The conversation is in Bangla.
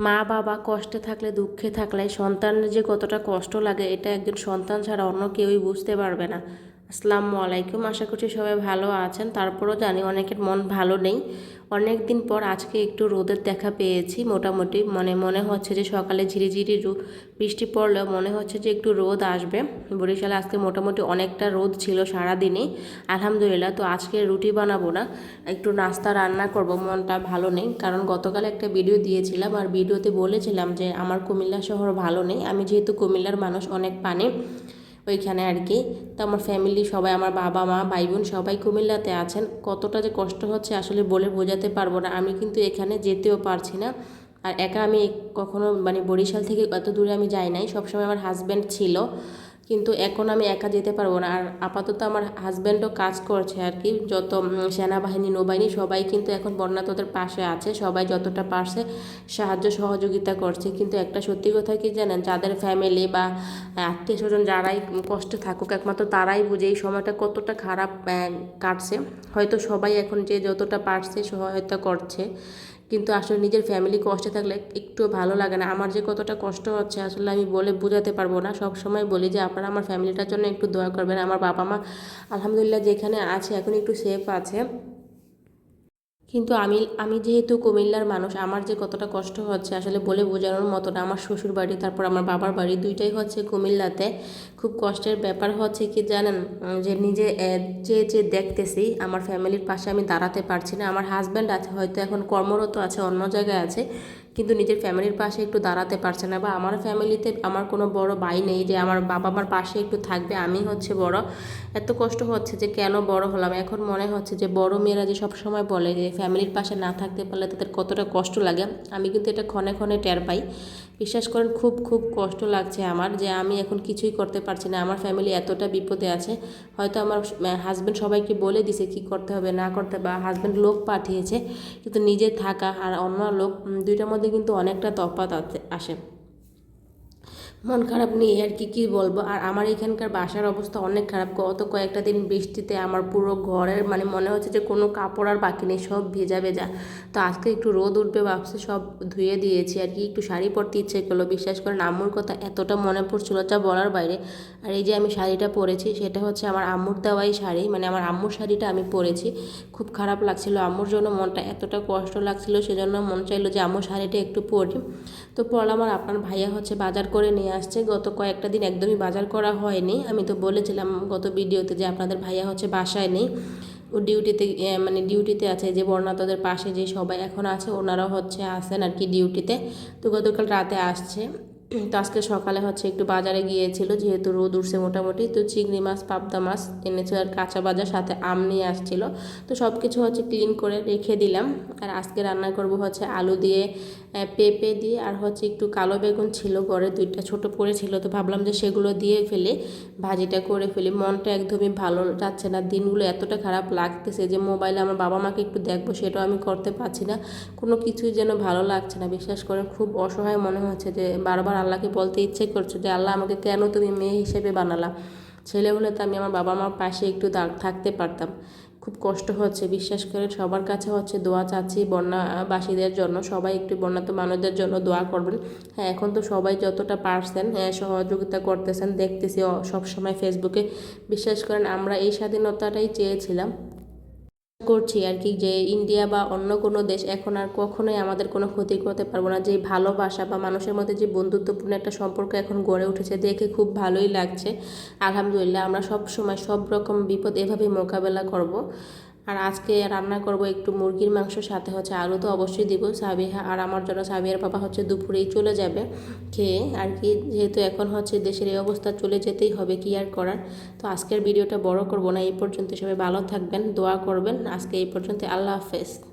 মা বাবা কষ্টে থাকলে, দুঃখে থাকলে, সন্তানের যে কতটা কষ্ট লাগে, এটা একজন সন্তান ছাড়া অন্য কেউই বুঝতে পারবে না। আসসালামু আলাইকুম। আশা করছি সবাই ভালো আছেন। তারপরও জানি অনেকের মন ভালো নেই। অনেক দিন পর আজকে একটু রোদের দেখা পেয়েছি। মোটামুটি মানে মনে হচ্ছে যে সকালে ঝিরিঝিরি বৃষ্টি পড়লেও মনে হচ্ছে যে একটু রোদ আসবে। বরিশালে আজকে মোটামুটি অনেকটা রোদ ছিল সারাদিনই। আলহামদুলিল্লাহ, তো আজকে রুটি বানাবো না। একটু নাস্তা রান্না করব, মনটা ভালো নেই। কারণ গতকাল একটা ভিডিও দিয়েছিলাম আর ভিডিওতে বলেছিলাম যে আমার কুমিল্লা শহর ভালো নেই। আমি যেহেতু কুমিল্লার মানুষ, অনেক পানি। ওইখানে আর কি। তো আমার ফ্যামিলি সবাই, আমার বাবা, মা ভাই বোন সবাই কুমিল্লাতে আছেন। কতটা যে কষ্ট হচ্ছে আসলে বলে বোঝাতে পারব না। আমি কিন্তু এখানে যেতেও পারছি না। আর একা আমি কখনো মানে বরিশাল থেকে এত দূরে আমি যাই নাই। সবসময় আমার হাজব্যান্ড ছিল। কিন্তু এখন আমি একা যেতে পারব না। আর আপাতত আমার হাজব্যান্ডও কাজ করছে আর কি। যত সেনাবাহিনী, নৌবাহিনী সবাই কিন্তু এখন বন্যা বন্যাতদের পাশে আছে। সবাই যতটা পারছে সাহায্য, সহযোগিতা করছে। কিন্তু একটা সত্যি কথা কি জানেন? যাদের ফ্যামিলি বা আত্মীয় স্বজন যারাই কষ্টে থাকুক, একমাত্র তারাই বুঝে এই সময়টা কতটা খারাপ কাটছে। হয়তো সবাই এখন যে যতটা পারছে সহায়তা করছে। কিন্তু আসলে নিজের ফ্যামিলি কষ্টে থাকলে একটু ভালো লাগে না। আমার যে কতটা কষ্ট হচ্ছে, আসলে আমি বলে বোঝাতে পারব না। সব সময় বলি যে, আপনারা আমার ফ্যামিলিটার জন্য একটু দোয়া করবেন। আমার বাবা মা আলহামদুলিল্লাহ যেখানে আছে, এখন একটু সেফ আছে। কিন্তু আমি আমি যেহেতু কুমিল্লার মানুষ, আমার যে কতটা কষ্ট হচ্ছে আসলে বলে বোঝানোর মতো না। আমার শ্বশুর বাড়ি তারপর আমার বাবার বাড়ি দুইটাই হচ্ছে কুমিল্লাতে। খুব কষ্টের ব্যাপার হচ্ছে কি জানেন যে নিজে যে যে দেখতেছি, আমার ফ্যামিলির পাশে আমি দাঁড়াতে পারছি না। আমার হাজব্যান্ড আছে, হয়তো এখন কর্মরত আছে, অন্য জায়গায় আছে। কিন্তু নিজের ফ্যামিলির পাশে একটু দাঁড়াতে পারছে না বা আমার ফ্যামিলিতে আমার কোনো বড় ভাই নেই যে আমার বাবা মার পাশে একটু থাকবে, আমি হচ্ছে বড়। এত কষ্ট হচ্ছে যে কেন বড় হলাম? এখন মনে হচ্ছে যে বড় মেয়েরা যে সব সময় বলে যে ফ্যামিলির পাশে না থাকতে পারলে তাদের কতটা কষ্ট লাগে, আমি কিন্তু এটা ক্ষণে ক্ষণে টের পাই। বিশ্বাস করেন, খুব খুব কষ্ট লাগছে আমার যে আমি এখন কিছুই করতে পারছি না। আমার ফ্যামিলি এতটা বিপদে আছে। হয়তো আমার হাজব্যান্ড সবাইকে বলে দিছে কি করতে হবে, না করতে বা হাজব্যান্ড লোক পাঠিয়েছে। কিন্তু নিজে থাকা আর অন্য লোক দুইটার মধ্যে কিন্তু অনেকটা তফাৎ আসে। মন খারাপ নিয়ে আর কি, কী বলব? আর আমার এখানকার বাসার অবস্থা অনেক খারাপ। গত কয়েকটা দিন বৃষ্টিতে আমার পুরো ঘরের মানে মনে হচ্ছে যে কোনো কাপড় আর বাকি নেই, সব ভেজা ভেজা। তো আজকে একটু রোদ উঠবে ভাবছে, সব ধুয়ে দিয়েছি। আর কি, একটু শাড়ি পরতে ইচ্ছে করল। বিশ্বাস করেন, আম্মুর কথা এতটা মনে পড়ছিল যা বলার বাইরে। আর এই যে আমি শাড়িটা পরেছি, সেটা হচ্ছে আমার আম্মুর দেওয়াই শাড়ি। মানে আমার আম্মুর শাড়িটা আমি পরেছি। খুব খারাপ লাগছিল। আম্মুর জন্য মনটা এতটা কষ্ট লাগছিল, সেজন্য মন চাইলো যে আম্মুর শাড়িটা একটু পরি। তো পরলাম আর আপনার ভাইয়া হচ্ছে বাজার করে নিয়ে নিয়ে আসছে। গত কয়েকটা দিন একদমই বাজার করা হয়নি। আমি তো বলেছিলাম গত ভিডিওতে যে আপনাদের ভাইয়া হচ্ছে বাসায় নেই। ও ডিউটিতে মানে ডিউটিতে আছে যে বর্ণাতদের পাশে যে সবাই এখন আছে, ওনারাও হচ্ছে আসেন আর কি ডিউটিতে। তো গতকাল রাতে আসছে। তো আজকে সকালে হচ্ছে একটু বাজারে গিয়েছিল, যেহেতু রোদ উঠছে মোটামুটি। তো চিংড়ি মাছ, পাবদা মাছ এনেছিল আর কাঁচা বাজার, সাথে আম নিয়ে আসছিল। তো সব কিছু হচ্ছে ক্লিন করে রেখে দিলাম। আর আজকে রান্না করব হচ্ছে আলু দিয়ে পেঁপে দিয়ে আর হচ্ছে একটু কালো বেগুন ছিল ঘরে দুইটা ছোট পড়েছিল তো ভাবলাম যে সেগুলো দিয়ে ফেলে, ভাজিটা করে ফেলি। মনটা একদমই ভালো যাচ্ছে না, দিনগুলো এতটা খারাপ লাগতেছে যে মোবাইলে আমার বাবা মাকে একটু দেখব, সেটাও আমি করতে পারছি না। কোনো কিছুই যেন ভালো লাগছে না, বিশ্বাস করেন, খুব অসহায় মনে হচ্ছে যে বারবার আল্লাহকে বলতে ইচ্ছে করছে যে, আল্লাহ, আমাকে কেন তুমি মেয়ে হিসেবে বানালা? ছেলে হলে তো আমি আমার বাবা মার পাশে একটু থাকতে পারতাম। খুব কষ্ট হচ্ছে, বিশ্বাস করে সবার কাছে হচ্ছে দোয়া চাচ্ছি বন্যাবাসীদের জন্য, সবাই একটু বন্যাত মানুষদের জন্য দোয়া করবেন। হ্যাঁ এখন তো সবাই যতটা পারছেন হ্যাঁ সহযোগিতা করতেছেন, দেখতেছি সবসময় ফেসবুকে বিশ্বাস করেন আমরা এই স্বাধীনতাটাই চেয়েছিলাম। করছি আর কি যে ইন্ডিয়া বা অন্য কোনো দেশ এখন আর কখনোই আমাদের কোনো ক্ষতি করতে পারব না। যে ভালোবাসা বা মানুষের মধ্যে যে বন্ধুত্বপূর্ণ একটা সম্পর্ক এখন গড়ে উঠেছে, দেখে খুব ভালোই লাগছে। আলহামদুলিল্লাহ আমরা সব সময় সব রকম বিপদ এভাবেই মোকাবেলা করব। আর আজকে রান্না করব একটু মুরগির মাংস, সাথে হচ্ছে আলু তো অবশ্যই দিব সাবিহা। আর আমার জন্য সাবিহার বাবা হচ্ছে দুপুরেই চলে যাবে খেয়ে। আর কি, যেহেতু এখন হচ্ছে দেশের এই অবস্থা চলে যেতেই হবে, কি আর করার? তো আজকের ভিডিওটা বড় করব না, এই পর্যন্ত। সবাই ভালো থাকবেন, দোয়া করবেন। আজকে এই পর্যন্ত আল্লাহ হাফেজ।